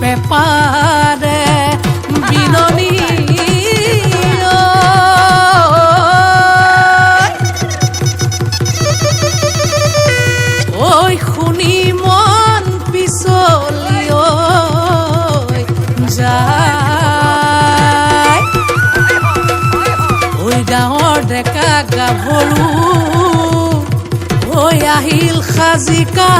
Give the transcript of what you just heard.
পেপারে বিননী ওই শুনি মন পিছলিয় যায়। ওই গাঁৱৰ ডেকা গাভৰু হৈ আহিল সাজিকা